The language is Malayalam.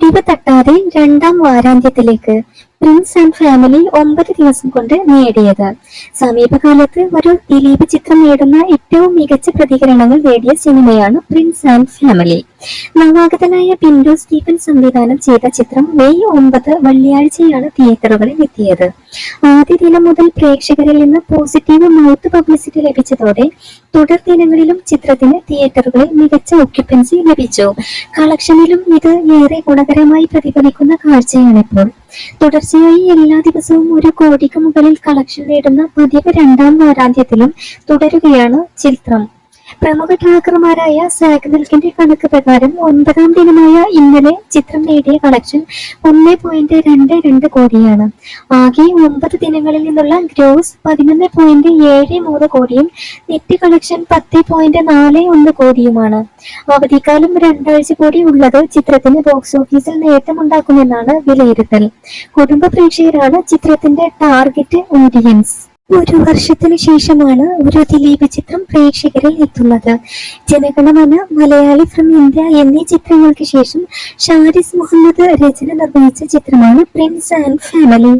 ഇടിവ് തട്ടാതെ രണ്ടാം വാരാന്ത്യത്തിലേക്ക് പ്രിൻസ് ആൻഡ് ഫാമിലി ഒമ്പത് ദിവസം കൊണ്ട് നേടിയത്. സമീപകാലത്ത് ഒരു ദിലീപ് ചിത്രം നേടുന്ന ഏറ്റവും മികച്ച പ്രതികരണങ്ങൾ നേടിയ സിനിമയാണ് പ്രിൻസ് ആൻഡ് ഫാമിലി നവാഗതനായ പിൻഡോ സ്റ്റീഫൻ സംവിധാനം ചെയ്ത ചിത്രം മെയ് ഒമ്പത് വെള്ളിയാഴ്ചയാണ് തിയേറ്ററുകളിൽ എത്തിയത്. ആദ്യ ദിനം മുതൽ പ്രേക്ഷകരിൽ നിന്ന് പോസിറ്റീവ് മൗത്ത് പബ്ലിസിറ്റി ലഭിച്ചതോടെ തുടർ ദിനങ്ങളിലും ചിത്രത്തിന് തിയേറ്ററുകളിൽ മികച്ച ഒക്യുപ്പൻസി ലഭിച്ചു. കളക്ഷനിലും ഇത് ഏറെ ഗുണകരമായി പ്രതിഫലിക്കുന്ന കാഴ്ചയാണിപ്പോൾ. തുടർച്ചയായി എല്ലാ ദിവസവും ഒരു കോടിക്ക് മുകളിൽ കളക്ഷൻ നേടുന്ന പതിവ് രണ്ടാം വാരാന്ത്യത്തിലും തുടരുകയാണ് ചിത്രം. പ്രമുഖ ട്രാക്കർമാരായ സാഗ്നൽക്കിന്റെ കണക്ക് പ്രകാരം ഒൻപതാം ദിനമായ ഇന്നലെ ചിത്രം നേടിയ കളക്ഷൻ ഒന്ന് പോയിന്റ് രണ്ട് രണ്ട് കോടിയാണ്. ആകെ ഒമ്പത് ദിനങ്ങളിൽ നിന്നുള്ള ഗ്രോസ് പതിനൊന്ന് പോയിന്റ് ഏഴ് മൂന്ന് കോടിയും നെറ്റ് കളക്ഷൻ പത്ത് പോയിന്റ് നാല് ഒന്ന് കോടിയുമാണ്. അവധിക്കാലം രണ്ടാഴ്ച കൂടി ഉള്ളത് ചിത്രത്തിന് ബോക്സ് ഓഫീസിൽ നേട്ടമുണ്ടാക്കുമെന്നാണ് വിലയിരുത്തൽ. കുടുംബ പ്രേക്ഷകരാണ് ചിത്രത്തിന്റെ ടാർഗറ്റ് ഓഡിയൻസ് ഒരു വർഷത്തിനു ശേഷമാണ് ഒരു ദിലീപ് ചിത്രം പ്രേക്ഷകരിൽ എത്തുന്നത്. ജനഗണമന മലയാളി ഫ്രം ഇന്ത്യ എന്നീ ചിത്രങ്ങൾക്ക് ശേഷം ഷാരിസ് മുഹമ്മദ് രചന നിർവഹിച്ച ചിത്രമാണ് പ്രിൻസ് ആൻഡ് ഫാമിലി